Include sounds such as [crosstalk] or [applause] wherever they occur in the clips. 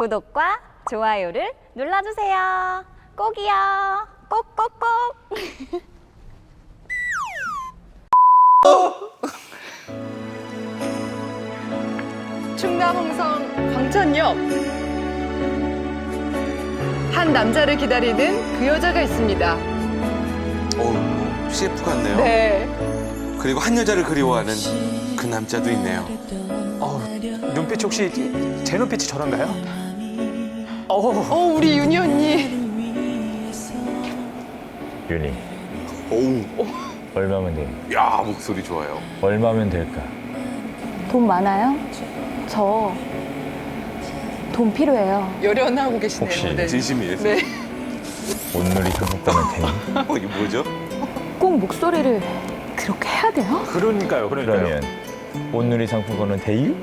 구독과 좋아요를 눌러주세요. 꼭이요. 꼭꼭꼭. [laughs] 충남 홍성 광천역 한 남자를 기다리는 그 여자가 있습니다. 어, CF 같네요. 네. 그리고 한 여자를 그리워하는 그 남자도 있네요. 어, 눈빛 혹시 제 눈빛이 저런가요? 어, 어 우리 윤희 언니. 윤희 오우, 얼마면 돼? 야 목소리 좋아요. 얼마면 될까? 돈 많아요? 저 돈 필요해요. 열연하고 계시네요. 혹시 네. 진심이에요. 네. 온누리 상품권은 되니? [laughs] 어, 이게 뭐죠? 꼭 목소리를 그렇게 해야 돼요? 그러니까요, 그러니까요. 그러면 온누리 상품권은 대유?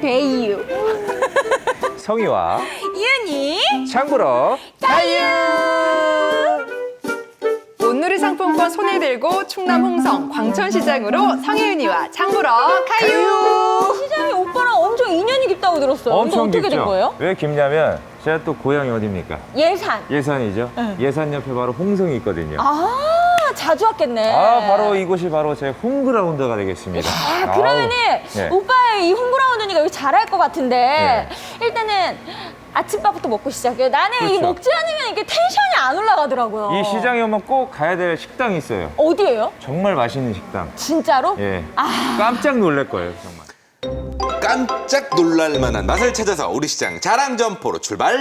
배유. 성희와 윤희. 창구러 온누리 상품권 손에 들고 충남 홍성 광천시장으로 성혜윤이와 창구러 가유. 시장이 오빠랑 엄청 인연이 깊다고 들었어요. 이거 어떻게 된 거예요? 왜 깊냐면 제가 또 고향이 어딥니까? 예산. 예산이죠. 예산 옆에 바로 홍성이 있거든요. 아, 아, 자주 왔겠네. 바로 이곳이 바로 제 홈그라운드가 되겠습니다. 아, 그러면은 네. 오빠의 이 홈그라운드니까 여기 잘할 것 같은데 일단은 아침밥부터 먹고 시작해요. 나는 이 그렇죠. 먹지 않으면 이게 텐션이 안 올라가더라고요. 이 시장에 오면 꼭 가야 될 식당이 있어요. 어디예요? 정말 맛있는 식당. 진짜로? 예. 아. 깜짝 놀랄 거예요, 정말. 깜짝 놀랄 만한 맛을 찾아서 우리 시장 자랑 점포로 출발.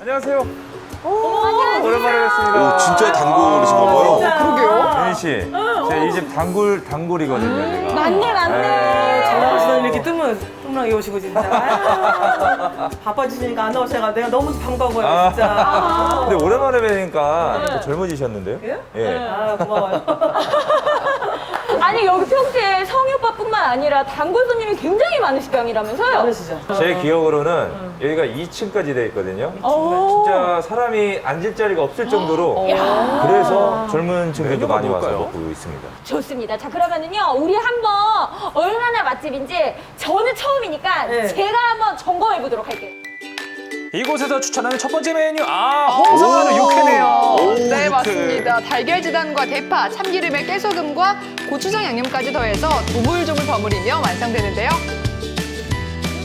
안녕하세요. 오랜만에 뵙습니다. 오, 진짜 단골이신 가 봐요. 그러게요. 윤희 씨, 제가 이집 단골 단골이거든요, 제가. 맞네, 맞네. 잘 나오시더니 이렇게 뜸 은 뜸랑이 오시고 진짜 아유, 바빠지시니까 안 나오셔가 내가 너무 반가워요 아. 진짜 근데 오랜만에 뵈니까 또 젊어지셨는데요? 예? 예. 아 고마워요 아니 여기 평소에 성희 오빠뿐만 아니라 단골 손님이 굉장히 많은 식당이라면서요? 많으시죠? 제 기억으로는 여기가 2층까지 돼 있거든요. 오. 진짜 사람이 앉을 자리가 없을 정도로 [gasps] 그래서 젊은 친구들도 메뉴가 많이 와서 뭘까요? 먹고 있습니다. 좋습니다. 자 그러면은요 우리 한번 얼마나 맛집인지 저는 처음이니까 네. 제가 한번 점검해 보도록 할게요. 이곳에서 추천하는 첫 번째 메뉴, 아, 홍성한우 육회네요. 오, 네 육회. 맞습니다. 달걀 지단과 대파, 참기름에 깨소금과 고추장 양념까지 더해서 조물조물 버무리며 완성되는데요.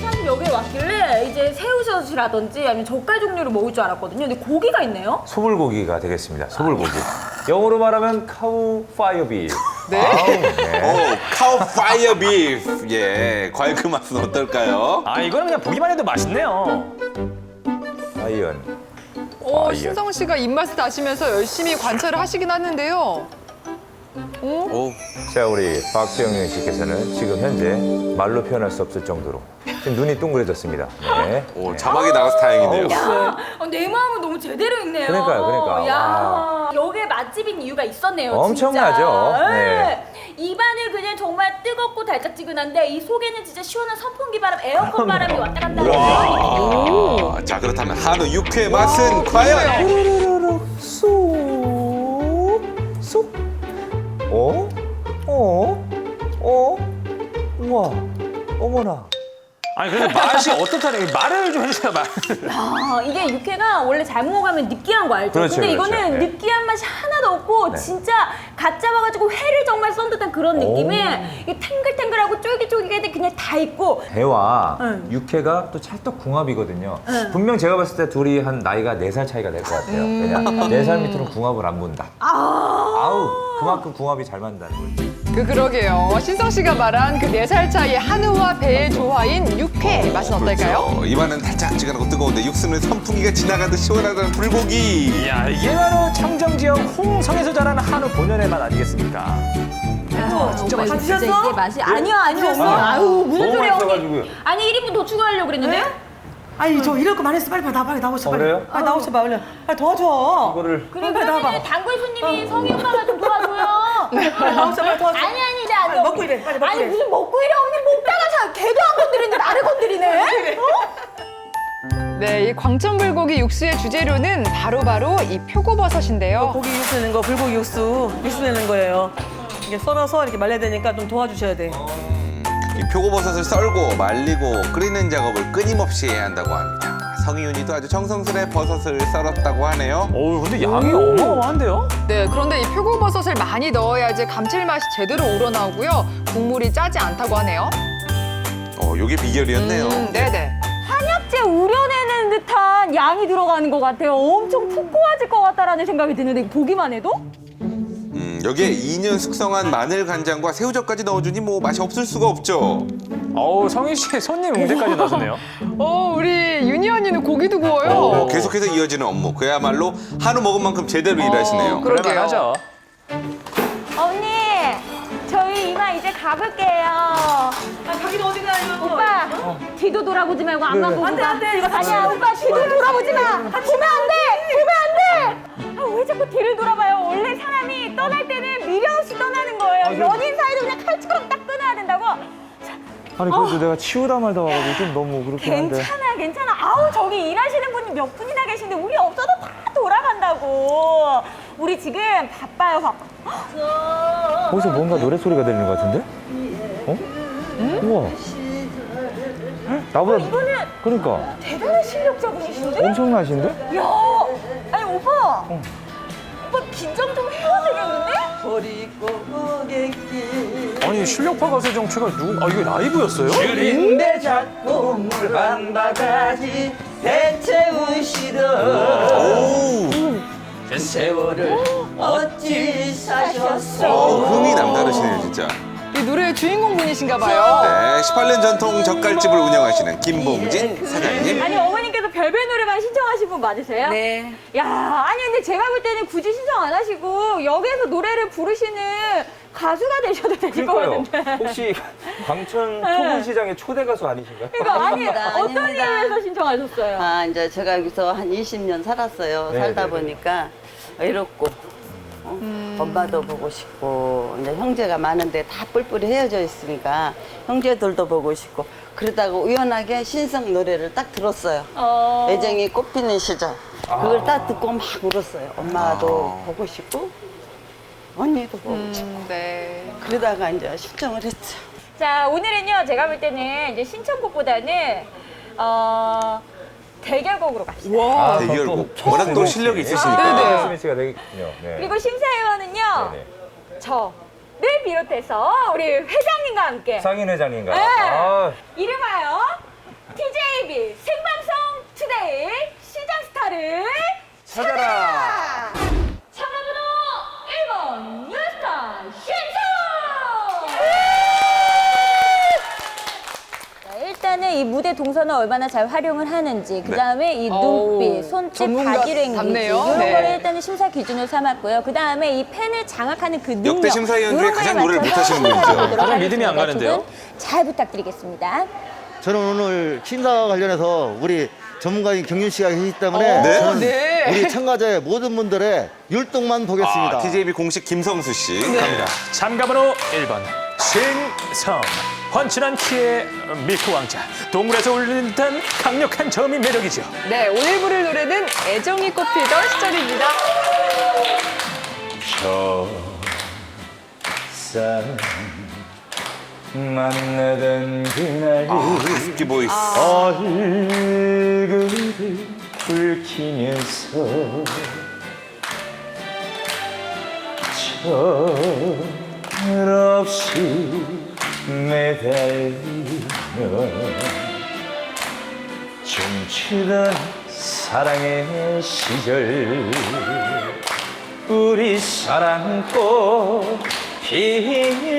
사실 여기 왔길래 이제 새우젓이라든지 아니면 젓갈 종류를 먹을 줄 알았거든요. 근데 고기가 있네요. 소불고기가 되겠습니다. 소불고기. 영어로 말하면 카우 파이어 비. 네. 네. [laughs] 오, 카우 파이어 비프. 예, 과연 그 맛은 어떨까요? 아, 이거는 그냥 보기만 해도 맛있네요. 아이언. 오, 아, 예. 신성 씨가 입맛을 다시면서 열심히 관찰을 하시긴 하는데요. 오, 자, 우리 박병현 씨께서는 지금 현재 말로 표현할 수 없을 정도로 지금 눈이 동그래졌습니다. 네. 오 자막이 나가서 다행이네요. 어, 내 마음은 너무 제대로 있네요. 그러니까요, 그러니까. 야, 와. 여기에 맛집인 이유가 있었네요. 엄청나죠? 진짜. 네. 입안은 그냥 정말 뜨겁고 달짝지근한데 이 속에는 진짜 시원한 선풍기 바람, 에어컨 바람이 왔다 갔다 하는 와, 자 그렇다면 한우 육회 맛은 과연? 쏙. 어? 어? 어? 우와. 어머나. 아니, 근데 맛이 어떻다니, 말을 좀 해주세요, 말. 아, 이게 육회가 원래 잘 먹어가면 느끼한 거 알죠? 그렇죠, 근데 그렇죠. 이거는 네. 느끼한 맛이 하나도 없고 네. 진짜 갓 잡아가지고 회를 정말 썬 듯한 그런 오. 느낌에 이 탱글탱글하고 쫄깃쫄깃한데 그냥 다 있고 배와 응. 육회가 또 찰떡궁합이거든요. 응. 분명 제가 봤을 때 둘이 한 나이가 네 살 차이가 될 것 같아요. 왜냐? 네 살 밑으로는 궁합을 안 본다. 아우, 그만큼 궁합이 잘 맞는다는 거죠. 그 그러게요. 신성 씨가 말한 그 네 살 차이의 한우와 배의 조화인 육회 맛은 어떨까요? 그렇죠. 입안은 달짝지근하고 뜨거운데 육수는 선풍기가 지나가듯 시원하다는 불고기. 이야, 이게 바로 청정지역 홍성에서 자라는 한우 본연의 맛 아니겠습니까? 진짜 다 드셨어? 이게 맛이 아니요 아니요? 언니 아유 무슨 너무 소리야 맛있어가지고요. 언니 아니 1인분 더 추가하려고 그랬는데요? 아니 저 이럴 거만 했어. 빨리 빨리 나 빨리 나오셔 어, 빨리. 그래요? 빨리 나오셔 봐. 얼른. 빨리 도와줘. 이거를. 그럼 빨리 나와봐. 그러면 단골 손님이 성희 오빠가 좀 도와줘요. [laughs] 빨리 나오셔 빨리 도와줘. 아니 아니 나 빨리 먹고 이래 빨리 먹고 아니 이래. 무슨 먹고 이래. 언니 자 걔도 안 건드리는데 나를 건드리네. [laughs] 네, 이 광천 불고기 육수의 주재료는 바로바로 이 표고버섯인데요. 고기 육수 내는 거 불고기 육수 육수 내는 거예요. 이게 썰어서 이렇게 말려야 되니까 좀 도와주셔야 돼 이 표고버섯을 썰고 말리고 끓이는 작업을 끊임없이 해야 한다고 합니다. 성희윤이도 아주 정성스레 버섯을 썰었다고 하네요. 오, 근데 양이 어마어마한데요? 네, 그런데 이 표고버섯을 많이 넣어야지 감칠맛이 제대로 우러나오고요. 국물이 짜지 않다고 하네요. 어, 요게 비결이었네요. 음, 네네. 한약재 우려내는 듯한 양이 들어가는 것 같아요. 엄청 푹 고아질 것 같다라는 생각이 드는데 보기만 해도 음, 여기에 2년 숙성한 마늘 간장과 새우젓까지 넣어주니 뭐 맛이 없을 수가 없죠. 어우, 성희 씨 손님 응대까지 나서네요. [laughs] 어, 우리 윤희 언니는 고기도 구워요. 어, 계속해서 이어지는 업무. 그야말로 한우 먹은 만큼 제대로 일하시네요. 그러게요. 하죠. 언니 저희 이만 이제 가볼게요. 아, 가기도 어디 가요? 오빠 뒤도 돌아보지 말고 앞만 보고 안 돼, 가. 안 돼. 이거 다시 아니야 오빠 뒤도 돌아보지 마. 보면 안 돼. 보면 안 돼. 아, 왜 자꾸 뒤를 돌아봐요? 원래 사람이 떠날 때는 미련 없이 떠나는 거예요. 연인 사이도 그냥 칼처럼 딱 끊어야 된다고. 아니 그래도 내가 치우다 말다 와가지고 좀 너무 그렇긴 한데. 괜찮아, 괜찮아. 아우 저기 일하시는 분이 몇 분이나 계신데 우리 없어도 다 돌아간다고. 우리 지금 바빠요, 바빠. 거기서 뭔가 노래 소리가 들리는 것 같은데? 어? 우와. 나보다 이분은 그러니까 대단한 실력자분이신데? 엄청나신데? 야, 아니 오빠. 오빠 긴장 좀 해야 되겠는데? 버리고 오겠길 아니, 실력파 가수 정체가 누구, 아, 이게 라이브였어요? 그린데 자꾸 물한 바가지 배채우시던 오, 그 세월을 어찌 사셨어 어, 흥이 남다르시네요, 진짜. 이 노래의 주인공 분이신가 봐요. 네, 18년 전통 젓갈집을 운영하시는 김봉진 사장님. 아니 어머님께서 별별 노래방 신청하신 분 맞으세요? 네 야, 아니 근데 제가 볼 때는 굳이 신청 안 하시고 여기에서 노래를 부르시는 가수가 되셔도 되실 것 그러니까요. 같은데. 혹시 광천 네. 초분시장의 초대 가수 아니신가요? 그러니까 아니 아닙니다, 어떤 아닙니다. 이유에서 신청하셨어요? 아, 이제 제가 여기서 한 20년 살았어요. 네, 살다 네, 네. 보니까 외롭고 어? 엄마도 보고 싶고 이제 형제가 많은데 다 뿔뿔이 헤어져 있으니까 형제들도 보고 싶고 그러다가 우연하게 신성 노래를 딱 들었어요. 어. 애정이 꽃피는 시절. 그걸 딱 듣고 막 울었어요. 엄마도 보고 싶고 언니도 보고 싶고 음, 네. 그러다가 이제 신청을 했죠. 자 오늘은요 제가 볼 때는 이제 신청곡보다는 어 대결곡으로 갑시다. 와. 대결곡. 워낙 또 실력이 네네. 있으시니까. 스미스가 아, 되겠군요. 네. 그리고 심사위원은요 네네. 저를 비롯해서 우리 회장님과 함께 상인 회장님과. 네. 아, 이름 동선을 얼마나 잘 활용을 하는지 그 다음에 이 어우, 눈빛, 손짓, 전문가 바디랭귀지. 이런 네. 거를 일단은 심사 기준으로 삼았고요. 그 다음에 이 팬을 장악하는 그 능력 역대 심사위원 중에 이런 거에 가장 노래를 맞춰서 못하시는 분이죠. 심사해보도록 가장 믿음이 안 하겠습니다. 가는데요? 두분잘 부탁드리겠습니다. 저는 오늘 심사 관련해서 우리 전문가인 경윤 씨가 계시기 때문에 네? 저는 네. 우리 참가자의 모든 분들의 율동만 보겠습니다. 아, TJB 공식 김성수 씨. 네. 갑니다. 참가번호 1번 신성 훤칠한 키의 밀크 왕자 동물에서 울리는 듯한 강력한 저음이 매력이죠 네, 오늘 부를 노래는 애정이 꽃피던 시절입니다. 산 만나던 그날 아, 하스키 보이스. 얼굴을 붉히면서 철없이 매달리며 춤추던 사랑의 시절 우리 사랑꽃 필 때,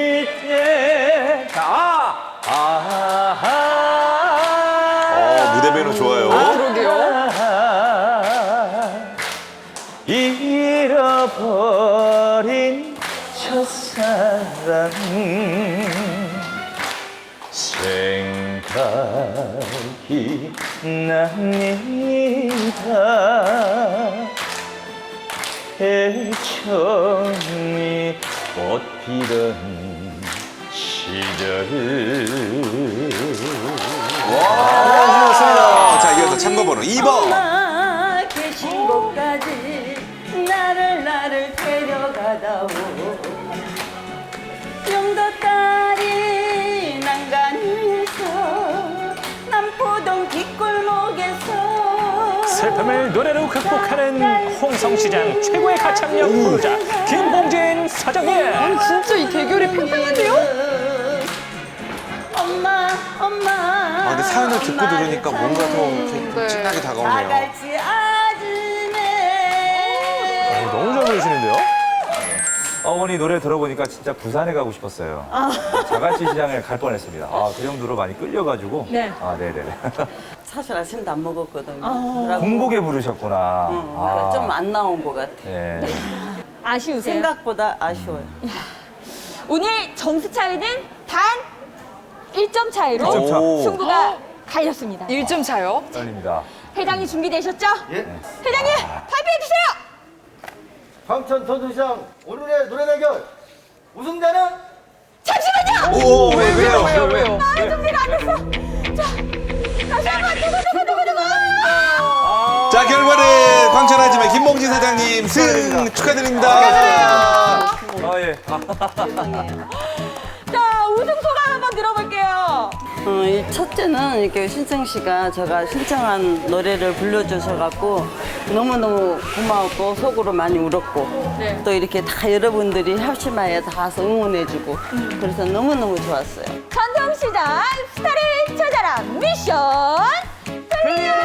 힘든 시절을 와, 좋습니다. 자, 이어서 참고번호 2번. 계신 곳까지 나를 나를 데려가다오 영도 딸이 난간에서 남포동 뒷골목에서 슬픔을 노래로 극복하는 홍성시장 최고의 가창력 부르자 김봉진 사장님. 아니 진짜 이 대결이 팽팽한데요? 엄마, 엄마. 아, 근데 사연을 듣고 들으니까 뭔가 더 네. 진하게 다가오네요. 아줌에. 어, 너무 잘 부르시는데요? 어머니 노래 들어보니까 진짜 부산에 가고 싶었어요. 자갈치 시장에 갈 뻔했습니다. 아, 그 정도로 많이 끌려가지고. 네. 아, 네네네. [laughs] 사실 아침도 안 먹었거든요. 공복에 부르셨구나. 응, 아, 좀안 나온 것 같아. 네. 아쉬우세요? 생각보다 아쉬워요. 오늘 점수 차이는 단 1점 차이로 일점 차. 오. 승부가 갈렸습니다. 1점 차요. 떨립니다. 회장님 준비되셨죠? 예. 회장님 발표해 주세요. 광천 전통시장 오늘의 노래 대결 우승자는 잠시만요. 오, 왜, 왜요? 왜요 왜요? 아, 준비가 안 됐어. 자, 다시 한번 두구두구두구 김봉진 사장님 승 축하드립니다. 아, 예. 아, [laughs] 자, 우승 소감 한번 들어볼게요. 어, 이 첫째는 이렇게 신청 씨가 제가 신청한 노래를 불러주셔 갖고 너무너무 고마웠고 속으로 많이 울었고 네. 또 이렇게 다 여러분들이 합심하여 다 와서 응원해주고 그래서 너무너무 좋았어요. 전통시장 스타를 찾아라 미션 클리어!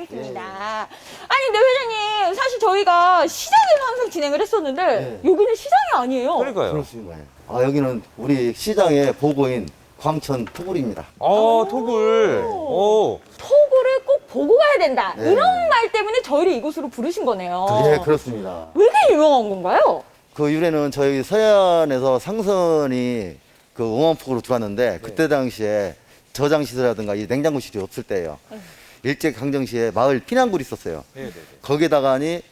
하겠습니다 아니 근데 회장님 사실 저희가 시장에서 항상 진행을 했었는데 여기는 시장이 아니에요 그러니까요. 그렇습니다. 아 여기는 우리 시장의 보고인 광천 토굴입니다. 어, 톡을. 오. 토구를 꼭 보고 가야 된다 네. 이런 말 때문에 저희를 이곳으로 부르신 거네요 예, 그렇습니다. 왜 이렇게 유명한 건가요? 그 유래는 저희 서해안에서 상선이 그 응원폭으로 들어왔는데 그때 당시에 저장시설이라든가 이 냉장고실이 없을 때예요. 일제 강점시에 마을 피난굴이 있었어요. 거기다가니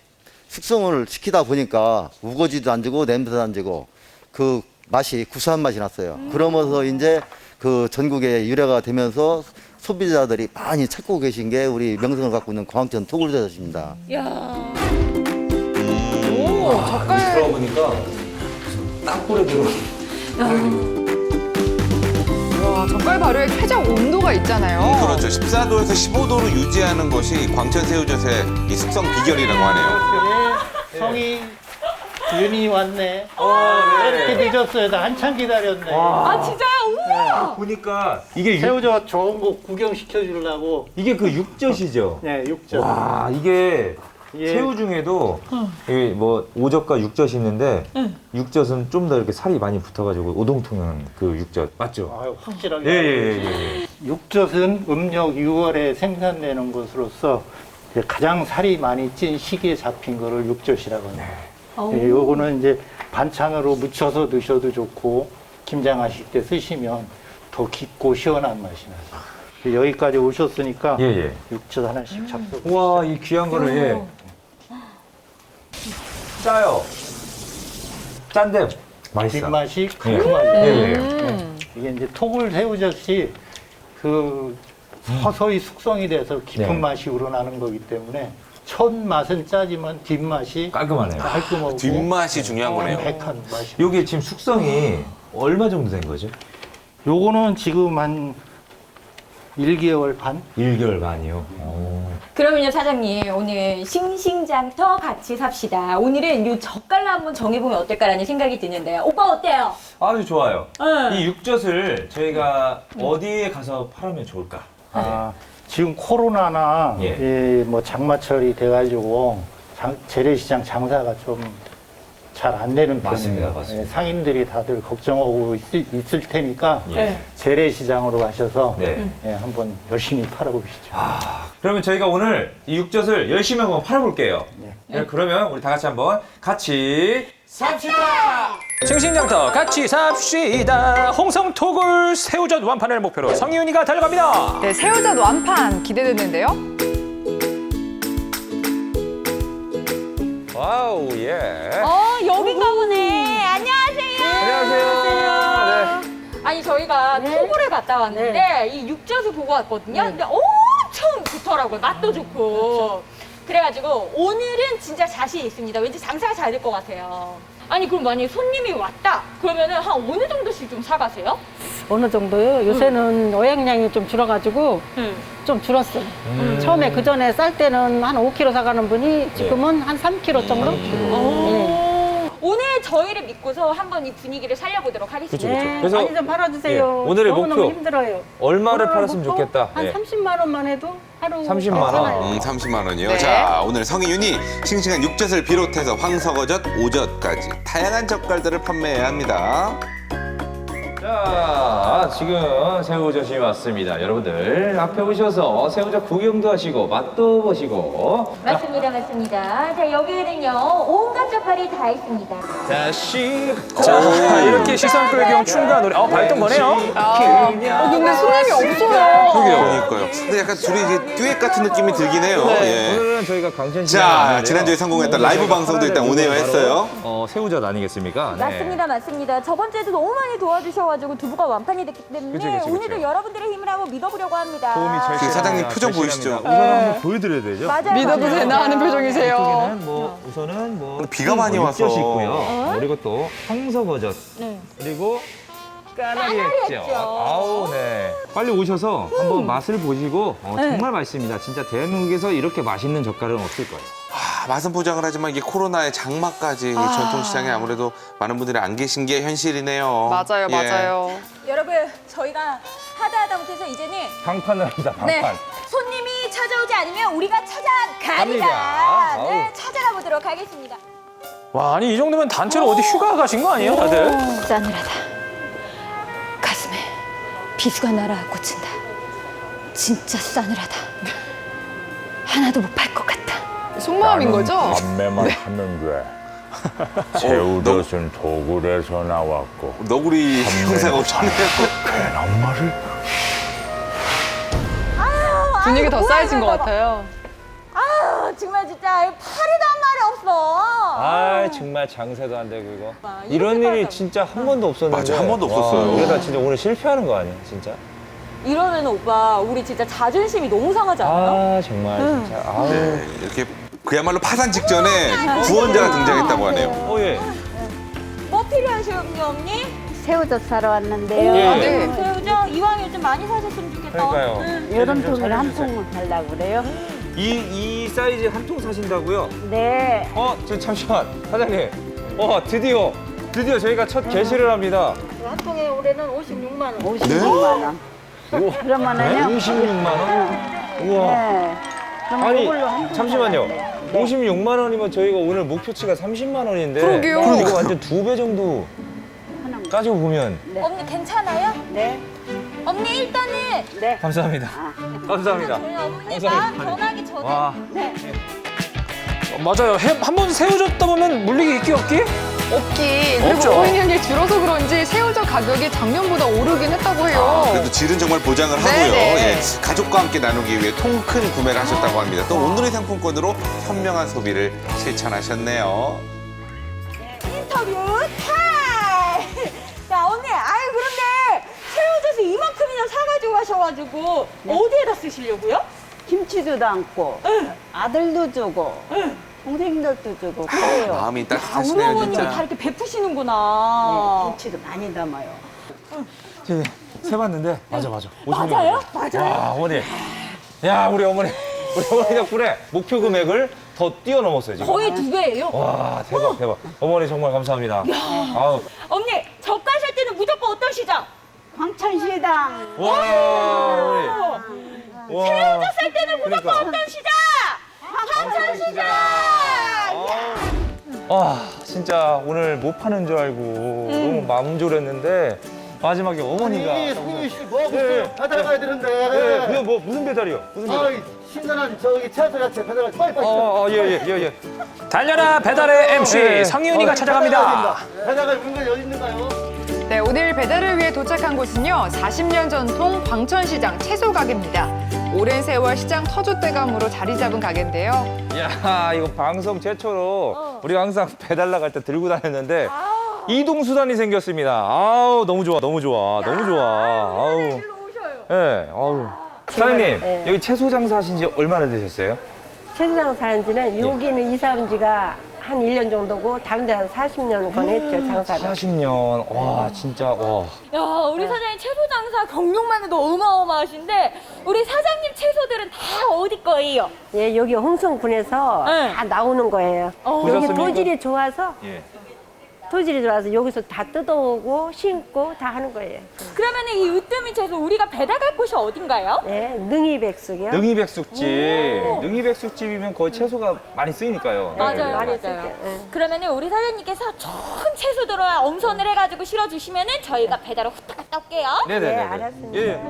숙성을 시키다 보니까 우거지도 안 지고 냄새도 안 지고 그 맛이 구수한 맛이 났어요. 그러면서 이제 그 전국에 유래가 되면서 소비자들이 많이 찾고 계신 게 우리 명성을 갖고 있는 광천 토굴젓입니다. 야오 젓갈 들어보니까 땅굴에 들어. 와 젓갈 발효에 최적 온도가 있잖아요. 그렇죠. 14도에서 15도로 유지하는 것이 광천 새우젓의 이 숙성 비결이라고 하네요. 성이 윤이 왔네. 이렇게 늦었어요. 나 한참 기다렸네. 아 진짜요? 우와 보니까 이게 육, 새우젓 좋은 거 구경 시켜 주려고. 이게 그 육젓이죠. 네, 육젓. 와 이게 예. 새우 중에도 이게 뭐 오젓과 육젓이 있는데 육젓은 좀 더 이렇게 살이 많이 붙어가지고 오동통한 그 육젓 맞죠? 아유, 확실하게. 예예예 예, 예. 육젓은 음력 6월에 생산되는 것으로서 이제 가장 살이 많이 찐 시기에 잡힌 거를 육젓이라고 해요. 예, 요거는 이제 반찬으로 무쳐서 드셔도 좋고 김장하실 때 쓰시면 더 깊고 시원한 맛이 나죠. 여기까지 오셨으니까 예, 예. 육젓 하나씩 잡숴. 우와 이 귀한 거를 예. 짜요. 짠데 맛있어. 뒷맛이 예. 깔끔하죠. 예, 예. 음. 이게 이제 토굴 새우젓이 그 서서히 숙성이 돼서 깊은 네. 맛이 우러나는 거기 때문에 첫 맛은 짜지만 뒷맛이 깔끔하네요. 깔끔하고 뒷맛이 중요한 거네요. 백한 맛이. 요게 지금 숙성이 얼마 정도 된 거죠? 요거는 지금 한 1개월 반? 1개월 반이요. 오. 그러면요 사장님 오늘 싱싱장터 같이 삽시다 오늘은 요 젓갈로 한번 정해보면 어떨까라는 생각이 드는데요 오빠 어때요? 아주 좋아요. 네. 이 육젓을 저희가 어디에 가서 팔으면 좋을까? 아, 지금 코로나나 예. 예, 뭐 장마철이 돼가지고 장- 재래시장 장사가 좀 잘안 되는 맞습니다, 편이에요. 맞습니다. 예, 상인들이 다들 걱정하고 있, 을 테니까 예. 재래시장으로 가셔서 네. 예, 한번 열심히 팔아보시죠. 그러면 저희가 오늘 이 육젓을 열심히 한번 팔아볼게요. 네. 네, 그러면 우리 다 같이 한번 같이 싱싱장터 같이 삽시다. 홍성 토굴 새우젓 완판을 목표로 성희윤이가 달려갑니다. 네 새우젓 완판 기대되는데요. 와우 예. 어 저희 저희가 네. 토굴을 갔다 왔는데 이 육젓을 보고 왔거든요. 근데 엄청 좋더라고요. 맛도 좋고. 그래가지고 오늘은 진짜 자신 있습니다. 왠지 장사가 잘 될 것 같아요. 아니 그럼 만약에 손님이 왔다 그러면은 한 어느 정도씩 좀 사가세요? 어느 정도요? 요새는 어양량이 좀 줄어가지고 응. 좀 줄었어요. 처음에 그 전에 쌀 때는 한 5kg 사가는 분이 지금은 한 3kg 정도? 네. 오늘 저희를 믿고서 한번 이 분위기를 살려보도록 하겠습니다. 네, 그래서- 많이 좀 팔아주세요. 예, 오늘의 너무너무 목표. 힘들어요. 얼마를 오늘 팔았으면 목표 좋겠다. 한 예. 30만 원만 해도 하루 30만 원? 괜찮아요. 음, 30만 원이요. 네. 자, 오늘 성희윤이 싱싱한 육젓을 비롯해서 황석어젓, 오젓까지 다양한 젓갈들을 판매해야 합니다. 자, 지금 새우젓이 왔습니다. 여러분들 앞에 오셔서 새우젓 구경도 하시고 맛도 보시고 맞습니다, 맞습니다. 자, 여기에는요, 온갖 젓갈이 다 있습니다. 다시 자, 이렇게 시선 끌기 용 춤과 노래. 어, 발동 거네요. 어, 근데 손님이 없어요. 그러니까요. 근데 약간 둘이 이제 듀엣 같은 느낌이 들긴 해요. 예. 오늘은 저희가 강천 시 자, 지난주에 성공했던 라이브 방송도 일단 오네요 했어요. 어, 새우젓 아니겠습니까? 네. 맞습니다, 맞습니다. 저번 주에도 너무 많이 도와주셔가지고 두부가 완판이 됐기 때문에 그치, 그치, 그치. 오늘도 여러분들의 힘을 한번 믿어보려고 합니다. 도움이 제일 그 사장님. 표정 보이시죠? 필요합니다. 우선 한번 보여드려야 되죠. 맞아요. 믿어도 맞아요. 되나 하는 표정이세요. 이쪽에는 뭐 우선은 뭐 오늘 비가 많이 육젓이 와서. 있고요. 그리고 또 황석어젓 그리고 까나리 액젓. 아우 네. 빨리 오셔서 한번 맛을 보시고 어, 정말 맛있습니다. 진짜 대한민국에서 이렇게 맛있는 젓갈은 없을 거예요. 아, 맛은 보장을 하지만 이게 코로나의 장마까지 전통시장에 아무래도 많은 분들이 안 계신 게 현실이네요. 맞아요, 예. 맞아요. 여러분, 저희가 하다 하다 못해서 이제는 방판을 합니다. 방판. 네, 손님이 찾아오지 않으면 우리가. 갑니다. 네, 아우. 찾아가 보도록 하겠습니다. 와, 아니 이 정도면 단체로 어디 휴가 가신 거 아니에요, 다들? 싸늘하다. 가슴에 비수가 날아 꽂힌다. 진짜 싸늘하다. 하나도 못 팔 것. 속마음인 거죠? 판매만 하면 돼. 새우젓은 도굴에서 나왔고 너구리 형사가 오셨네요. 괜한 말을 분위기 더 쌓여진 것 같아요. 아, 정말 진짜 팔이도 한 마리 없어. 아 정말 장사도 안 되고 이거. 아, 이렇게 이런 일이. 진짜 한 번도 없었는데. 맞아, 한 번도 와, 없었어요. 그러다 진짜 오늘 실패하는 거 아니야, 진짜? 이러면 오빠 우리 진짜 자존심이 너무 상하지 않아요? 아 정말 진짜. 아우. 네, 이렇게 그야말로 파산 직전에 구원자가 등장했다고 하네요. 어 예. 뭐 필요하셔요, 언니? 새우젓 사러 왔는데요. 예. 아, 네. 새우젓 이왕 요즘 많이 사셨으면 좋겠다. 그러니까요. 응. 이런 좀 통을 한. 통을 달라고 그래요? 이, 이 사이즈 한 통 사신다고요? 네. 어, 저 잠시만. 사장님. 어, 드디어, 드디어 저희가 첫 게시를 합니다. 한 통에 올해는 56만 원. 56만 원. 그러면은요. 56만 원? 우와. 네. 그럼 아니, 한통 잠시만요. 사야 돼. 56만 원이면 저희가 오늘 목표치가 30만 원인데. 그러게요. 이거 완전 두 배 정도 하나. 따지고 보면. 언니 괜찮아요? 네. 언니 일단은 네. 감사합니다. 감사합니다. 저희 어머니 감사합니다. 마음 전하기 전에 와. 어, 맞아요. 한번 새우젓다 보면 물리기 있기 없기? 없기. 그리고 없죠. 오인형이 줄어서 그런지 새우젓 가격이 작년보다 오르긴 했다고 해요. 그래도 질은 정말 보장을 하고요. 네네. 예, 가족과 함께 나누기 위해 통 큰 구매를 하셨다고 합니다. 또 오늘의 상품권으로 현명한 소비를 실천하셨네요. 인터뷰 타임! 야 언니, 아유 그런데 새우젓을 이만큼이나 사가지고 가셔가지고 어디에다 쓰시려고요? 김치도 담고 아들도 주고 동생들도 주고 그래요. 마음이 아, 우리 따뜻하시네요, 어머님이 다 진짜. 이렇게 베푸시는구나. 네, 김치도 많이 담아요. 네, 세봤는데. 맞아, 맞아. 맞아요? 맞아요. 와, 어머니. 야, 우리 어머니. 우리 어머니 덕분에 목표 금액을 더 뛰어넘었어요, 지금. 거의 두 배예요. 와, 대박, 대박. 어머니 정말 감사합니다. 아우. 언니, 살 때는 무조건 어떤 시장? 광천시당 와, 어머니. 와. 새우젓 살 때는 무조건 그러니까. 어떤 시장? 황천시장! 아, 진짜 오늘 못 파는 줄 알고 너무 마음 졸였는데 마지막에 어머니가. 아니, 성윤 씨, 뭐 하고 예, 예. 있어요? 배달 가야 되는데. 네, 그게 뭐 무슨 배달이요? 무슨 배달? 아이, 신선한 저기 채소 야채 배달 가 빨리 빨리. 어, 어, 예, 예, 예, 예. 달려라 배달의 MC 네. 성희윤이가 찾아갑니다. 배달가 건 여기 있는가요? 네, 오늘 배달을 위해 도착한 곳은요. 40년 전통 광천시장 채소 가게입니다. 오랜 세월 시장 터줏대감으로 자리 잡은 가게인데요. 야, 이거 방송 최초로 우리가 항상 배달 나갈 때 들고 다녔는데 이동 수단이 생겼습니다. 아우 너무 좋아, 너무 좋아, 너무 좋아. 아우. 예, 아우. 사장님 네. 여기 채소 장사하신 지 얼마나 되셨어요? 채소장 사는 지는 여기는 이사 온 지가 한 1년 정도고 다른 데한 40년 건 했죠, 장사를. 40년. 와 진짜 와. 야, 우리 사장님 채소 장사 경력만 해도 어마어마하신데 우리 사장님 채소들은 다 어디 거예요? 예, 여기 홍성군에서 네. 다 나오는 거예요. 여기 보셨습니까? 토질이 좋아서 예. 토질이 좋아서 여기서 다 뜯어오고 심고 다 하는 거예요. 그러면 이 으뜸이 채소 우리가 배달 갈 곳이 어딘가요? 예, 능이백숙이요. 능이백숙집. 능이백숙집이면 거의 채소가 많이 쓰이니까요. 맞아요, 예. 많이 맞아요. 쓸게요. 예. 그러면 우리 사장님께서 좋은 채소들을 엄선을 해가지고 실어주시면은 저희가 배달을 후딱 갔다 올게요. 네네네. 예, 알았습니다. 예.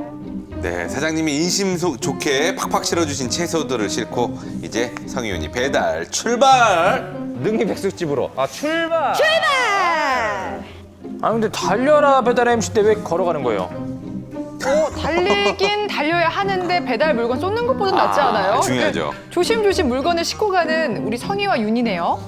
네, 사장님이 인심 소- 좋게 팍팍 실어주신 채소들을 싣고 이제 성희윤이 배달 출발! 능이 백숙집으로. 아 출발. 아 근데 달려라 배달 MC 때 왜 걸어가는 거예요? 어, 달리긴 달려야 하는데 배달 물건 쏟는 것보다 낫지 않아요? 중요하죠. 그러니까 조심조심 물건을 싣고 가는 우리 성희와 윤이네요.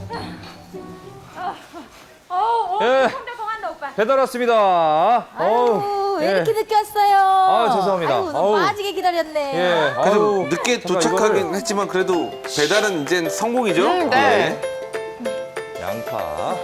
어, 어, 예. 성대성한다 오빠. 배달 왔습니다. 어우, 왜 예. 이렇게 늦게 왔어요? 아, 죄송합니다. 아우. 너무 빠지게 기다렸네. 예. 그래서 아우, 늦게 잠깐 도착하긴 이거를- 했지만 그래도 배달은 이제 성공이죠? 음, 네. 양파.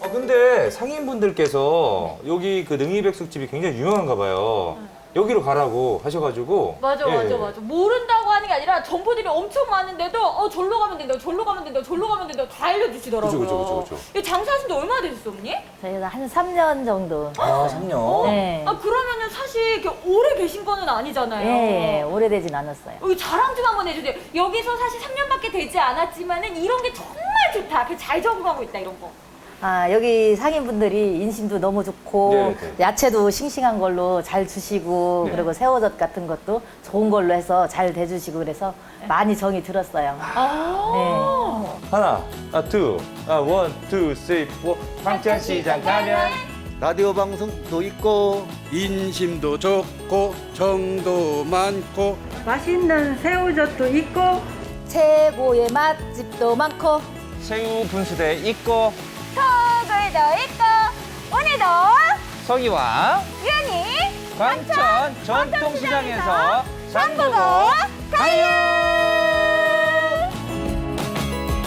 어 근데 상인분들께서 여기 그 능이백숙집이 굉장히 유명한가 봐요. 여기로 가라고 하셔가지고. 맞아, 예. 맞아, 맞아. 모른다고 하는 게 아니라 정보들이 엄청 많은데도 어 절로 가면 된다, 절로 가면 된다, 절로 가면 된다 다 알려주시더라고요. 그죠, 그죠, 그죠, 그죠. 이 장사하신 지 얼마나 되셨어, 언니? 저희가 한 3년 정도. 아, 3년. 네. 아 그러면은 사실 이렇게 오래 계신 거는 아니잖아요. 예, 예, 오래되진 않았어요. 여기 자랑 좀 한번 해주세요. 여기서 사실 3년밖에 되지 않았지만은 이런 게 정말 좋다. 그 잘 적응하고 있다 이런 거. 아, 여기 상인분들이 인심도 너무 좋고, 네, 네. 야채도 싱싱한 걸로 잘 주시고, 네. 그리고 새우젓 같은 것도 좋은 걸로 해서 잘 대주시고, 그래서 많이 정이 들었어요. 네. 하나, 아, 투, 아, 원, 투, 쓰리, 포. 황천시장 가면. 라디오 방송도 있고 인심도 좋고 정도 많고 맛있는 새우젓도 있고 최고의 맛집도 많고, 새우 분수대 있고, 턱을도 있고 오늘도 성희와 유연이 광천 전통시장에서 장보고 가요!